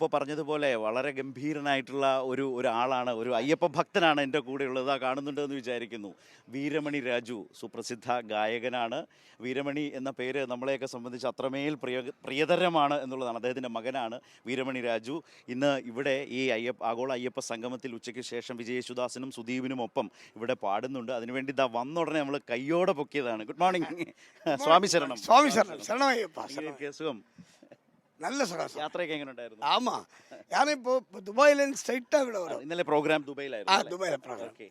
ഇപ്പോൾ പറഞ്ഞതുപോലെ വളരെ ഗംഭീരനായിട്ടുള്ള ഒരു ഒരാളാണ് ഒരു അയ്യപ്പ ഭക്തനാണ് എന്റെ കൂടെയുള്ളത്. ആ കാണുന്നുണ്ടെന്ന് വിചാരിക്കുന്നു. വീരമണി രാജു സുപ്രസിദ്ധ ഗായകനാണ്. വീരമണി എന്ന പേര് നമ്മളെയൊക്കെ സംബന്ധിച്ച് അത്രമേൽ പ്രിയ പ്രിയതരമാണ് എന്നുള്ളതാണ്. അദ്ദേഹത്തിന്റെ മകനാണ് വീരമണി രാജു. ഇന്ന് ഇവിടെ ഈ അയ്യപ്പ ആഗോള അയ്യപ്പ സംഗമത്തിൽ ഉച്ചയ്ക്ക് ശേഷം വിജയേശുദാസനും സുദീപിനും ഒപ്പം ഇവിടെ പാടുന്നുണ്ട്. അതിനുവേണ്ടി ഇതാ വന്ന ഉടനെ നമ്മൾ കയ്യോടെ പൊക്കിയതാണ്. ഗുഡ് മോർണിംഗ് സ്വാമി ശരണം. സ്വാമി ശരണം. ശരണമയ്യപ്പ സുഖം. நல்ல சுகம் യാത്രയൊക്കെ എങ്ങനെ ഉണ്ടായിരുന്നു ஆமா யாரும் இப்போ இப்போ துபாயிலேருந்து ஸ்ட்ரைட்டாக ഇവിടെ வரும் ഇന്നലെ പ്രോഗ്രാം ആ ദുബൈയിലായിരുന്നു അല്ലേ? ദുബായിലെ പ്രോഗ്രാം Okay.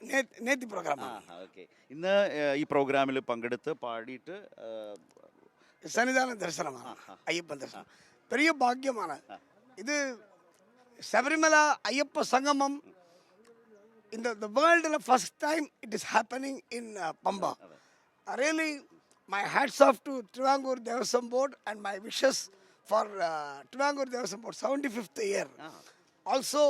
നേത്തി പ്രോഗ്രാം ആ ഓക്കെ ഇന്ന് ഏഹ്, ഈ പ്രോഗ്രാമിൽ പങ്കെടുത്ത് പാടിയിട്ട് ഏഹ്, சன்னிதான தரிசனமான ஐயப்பன் தரிசனம் பெரிய பாக்கியமான இது சபரிமலா ஐயப்ப சங்கமம் இந்த த வேர்ல்டில் first time it is happening in Pamba really my hats off to Travancore Devaswom board and My wishes for Travancore Devaswom board seventy fifth year also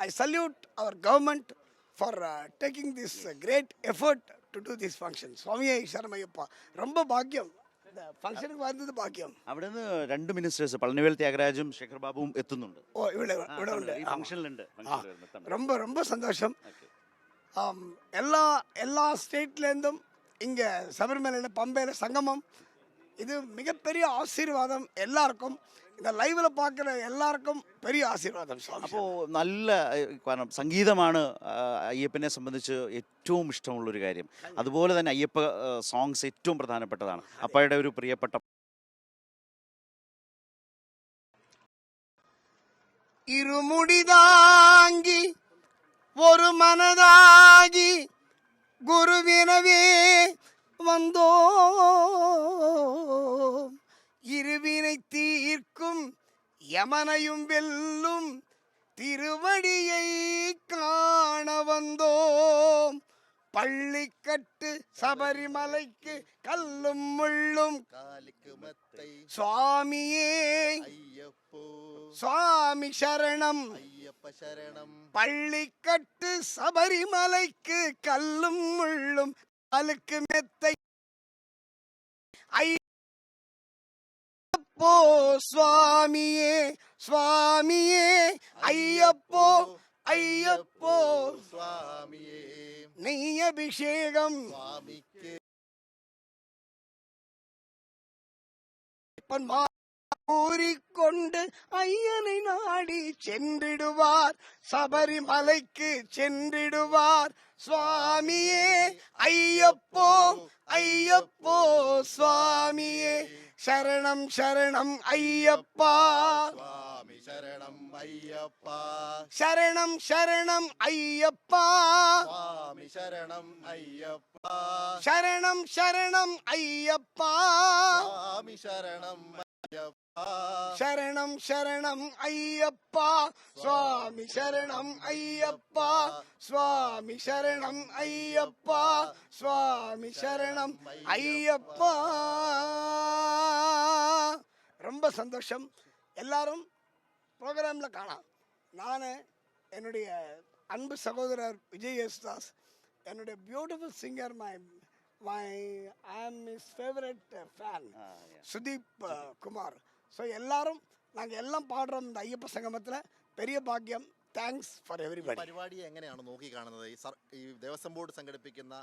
I salute our government for taking this great effort to do this function சுவாமியை சரமையப்பா ரொம்ப பாக்கியம் இந்த ஃபங்க்ஷனுக்கு வந்தது பாக்கியம் അവിടെ നിന്ന് രണ്ട് മിനിസ്റ്റേഴ്സ് പളനിവേൽ ത്യാഗരാജും ശേഖർ ബാബുവും എത്തുന്നുണ്ട് ஓ ഇവിടെ ആ, ഇവിടെ ഉണ്ട് ഈ ஆமா. ഫംഗ്ഷനിലുണ്ട് ஆ, ഫംഗ്ഷനിൽ വരുന്നു. എത്തണം. ரொம்ப ரொம்ப சந்தோஷம் Okay. ஆம், எல்லா எல்லா ஸ்டேட்லேருந்தும் இங்கே சபரிமலையில் பம்பையில் சங்கமம் இது மிகப்பெரிய ஆசீர்வாதம் எல்லாருக்கும் இந்த லைவில் பார்க்குற എല്ലാവർക്കും பெரிய ஆசீர்வாதம் சுவாமி അപ്പോൾ നല്ല ഏഹ്, കാരണം സംഗീതമാണ് ആ, അയ്യപ്പനെ സംബന്ധിച്ച് ഏറ്റവും ഇഷ്ടമുള്ളൊരു കാര്യം അതുപോലെ തന്നെ അയ്യപ്പ സോങ്സ് ഏറ്റവും പ്രധാനപ്പെട്ടതാണ് അപ്പയുടെ ഒരു പ്രിയപ്പെട്ട இருமுடிதாங்கி ஒரு மனதாகி குருவினவே வந்தோம். இருவினை தீர்க்கும் யமனையும் வெல்லும் திருவடியை காண வந்தோம். பள்ளிக்கட்டு சபரிமலைக்கு கல்லும் முள்ளும் காலிக்கு மத்தை சுவாமியே. ஐயப்போ. சுவாமி சரணம். ஐயப்ப சரணம். பள்ளிக்கட்டு சபரிமலைக்கு கல்லும் முள்ளும் அழுக்கு மெத்தை ஐயப்போ சுவாமியே சுவாமியே ஐயப்போ ஐயப்போ சுவாமியே நெய் அபிஷேகம். சுவாமிக்கு. பொன்மா கூறிக்கொண்டு ஐயனை நாடி சென்றிடுவார். சபரிமலைக்கு சென்றிடுவார். சுவாமியே ஐயப்போ ஐயப்போ சுவாமியே சரணம் சரணம் ஐயப்பா. சுவாமி சரணம் ஐயப்பா. சரணம் சரணம் ஐயப்பா. சுவாமி சரணம் ஐயப்பா. சரணம் சரணம் ஐயப்பா. சுவாமி சரணம் ஐயப்பா. சரணம் சரணம் ஐயப்பா. சுவாமி சரணம் ஐயப்பா. சுவாமி சரணம் ஐயப்பா. சுவாமி சரணம் ஐயப்பா. ரொம்ப சந்தோஷம். எல்லாரும் ப்ரோக்ராம்ல காணாம். நான் என்னுடைய அன்பு சகோதரர் விஜய் யேசுதாஸ் என்னுடைய beautiful singer my my I am is favourite fan. Sudeep Kumar. So எல்லாரும் நாங்கள் எல்லாம் பாடுறோம் இந்த ஐயப்ப சங்கமத்தில் பெரிய பாக்கியம் താങ്ക്സ് ഫോർ എവറിബഡി പരിപാടി എങ്ങനെയാണ് നോക്കി കാണുന്നത് ഈ സർ ഈ ദേവസ്വം ബോർഡ് സംഘടിപ്പിക്കുന്ന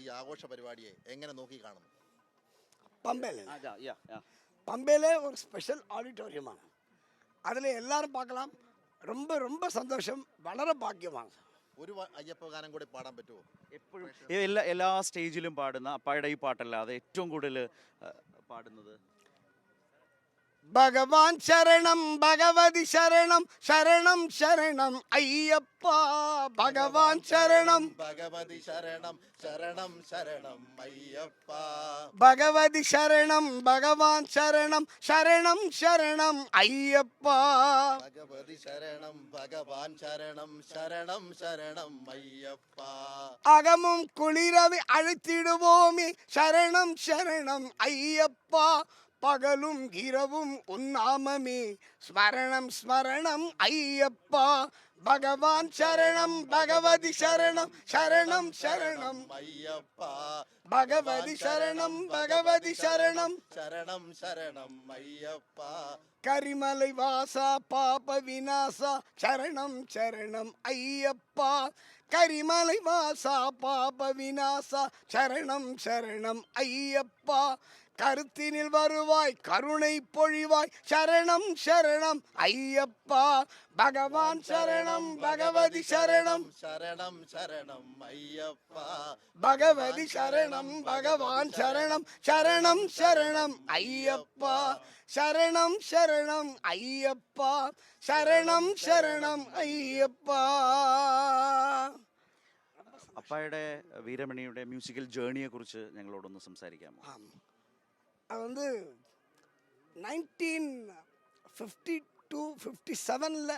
ഈ ആഘോഷ പരിപാടിയെ എങ്ങനെ നോക്കി കാണുന്നു പമ്പയിലെ പമ്പയിലെ ഒരു സ്പെഷ്യൽ ഓഡിറ്റോറിയമാണ് അതിൽ എല്ലാവരും பார்க்கலாம் ரொம்ப ரொம்ப സന്തോഷം. വളരെ ഭാഗ്യമാണ്. ഒരു അയ്യപ്പ ഗാനം കൂടി പാടാൻ പറ്റുമോ? എപ്പോഴും. എല്ലാ എല്ലാ സ്റ്റേജിലും പാടുന്ന അപ്പായുടെ ഈ പാട്ടല്ലാതെ ഏറ്റവും കൂടുതൽ പാടുന്നത്. பகவான் சரணம் பகவதி சரணம் சரணம் சரணம். ஐயப்பா பகவான் சரணம். பகவதி சரணம் சரணம் சரணம். ஐயப்பா. பகவதி சரணம் பகவான் சரணம் சரணம் சரணம். ஐயப்பா. பகவதி சரணம் பகவான் சரணம் சரணம் சரணம். ஐயப்பா. அகமும் குளிரவி அழைத்திடுவோமே. சரணம் சரணம். ஐயப்பா. பகலும் இரவும் உன்னாமமே. ஸ்மரணம் ஸ்மரணம் ஐயப்பா. பகவான் சரணம் பகவதி சரணம் சரணம் சரணம். ஐயப்பா. பகவதி சரணம் பகவதி சரணம். சரணம் சரணம் ஐயப்பா. கரிமலை வாசா பாப விநாசா. சரணம் சரணம் ஐயப்பா. கரிமலை வாசா பாப விநாசா. சரணம் சரணம் ஐயப்பா. கருத்தினில் வருவாய் கருணை பொழிவாய் சரணம் சரணம் ஐயப்பா பகவான் சரணம் பகவதி சரணம் ശരണം ശരണം അയ്യപ്പ பகவதி சரணம் பகவான் சரணம் சரணம் சரணம் ஐயப்பா சரணம் சரணம் ஐயப்பா சரணம் சரணம் ஐயப்பா അപ്പായുടെ വീരമണിയുടെ മ്യൂസിക്കൽ ജേണിയെ കുറിച്ച് ഞങ്ങളോടൊന്ന് സംസാരിക്കാമോ ஆம். அது வந்து நைன்டீன் ஃபிஃப்டி டூ ஃபிஃப்டி செவனில்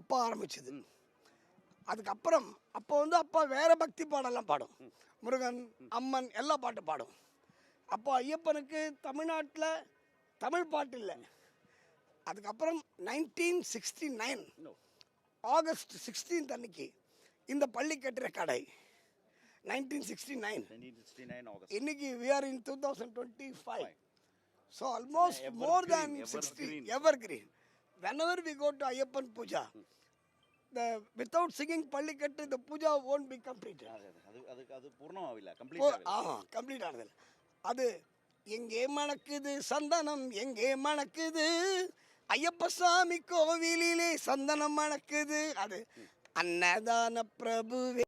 அப்பா ஆரம்பிச்சது. அதுக்கப்புறம் அப்போ வந்து அப்பா வேற பக்தி பாடெல்லாம் பாடும். முருகன் அம்மன் எல்லா பாட்டு பாடும். அப்போ ஐயப்பனுக்கு தமிழ்நாட்டில் தமிழ் பாட்டு இல்லை. அதுக்கப்புறம் nineteen sixty nine August sixteenth அன்னைக்கு இந்த பள்ளி கட்டுற கடை. நைன்டீன் சிக்ஸ்டி நைன் இன்னைக்கு we are in two thousand twenty five so almost more than sixty evergreen whenever we go Ayyappan puja the without singing Pallikattu இந்த பூஜா ஓன் பி கம்ப்ளீட் அது அது complete ஆமாம் கம்ப்ளீட் ஆனதில்லை. அது எங்கே மணக்குது சந்தனம் எங்கே மணக்குது? ஐயப்ப சாமி கோவிலிலே சந்தனம் மணக்குது. அது அன்னதான பிரபுவே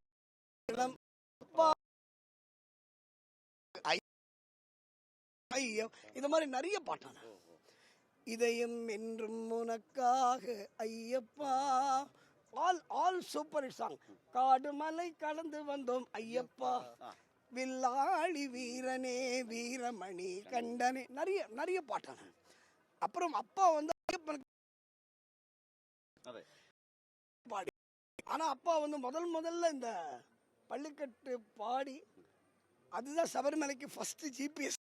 நம் அப்பா. ஐ- ஐயோ இது மாதிரி நிறைய பாட்டான இதயம் என்றும் உனக்காக Ayyappa. All all super song காடு மலை கடந்து வந்தோம் ஐயப்பா. வில்லாளி வீரனே வீரமணி கண்டனே. நிறைய நிறைய பாட்டான அப்புறம் அப்பா வந்து ஐயப்பனுக்கு பாடி. ஆனா அப்பா வந்து முதல் முதல்ல இந்த பள்ளிக்கட்டு பாடி அதுதான் சபரிமலைக்கு ஃபர்ஸ்ட் ஜிபிஎஸ்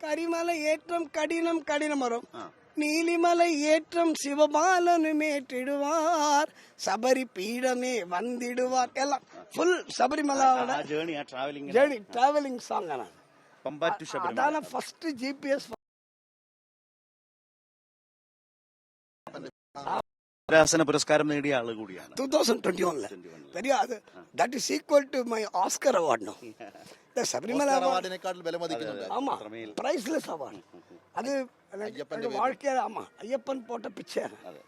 கரிமலை ஏற்றம் கடினம் கடினம் வரும். நீலிமலை ஏற்றம் சிவபாலனுமேற்றிடுவார் சபரி பீடமே வந்திடுவார். எல்லாம் full சபரிமலாவோட journey travelling journey travelling song நான் பம்பா ஃபர்ஸ்ட் ஜிபிஎஸ் രാസന പുരസ്കാരം നേടിയ ആള് കൂടിയാണ് டூ தௌசண்ட் டுவெண்ட்டி ஒன்ல பெரிய அது that is equal to my Oscar award no இந்த சபரிமலை ഓസ്കാർ அவார்ட் അവാർഡിനെക്കാട്ടിൽ വില മതിക്കുന്നുണ്ട് ஆமா அப்புறமேல். பிரைஸ்லெஸ் அவார்ட் அது எனக்கு- ஐயப்பன் எனக்கு வாழ்க்கையில ஆமா ஐயப்பன் போட்ட பிச்சை അതെ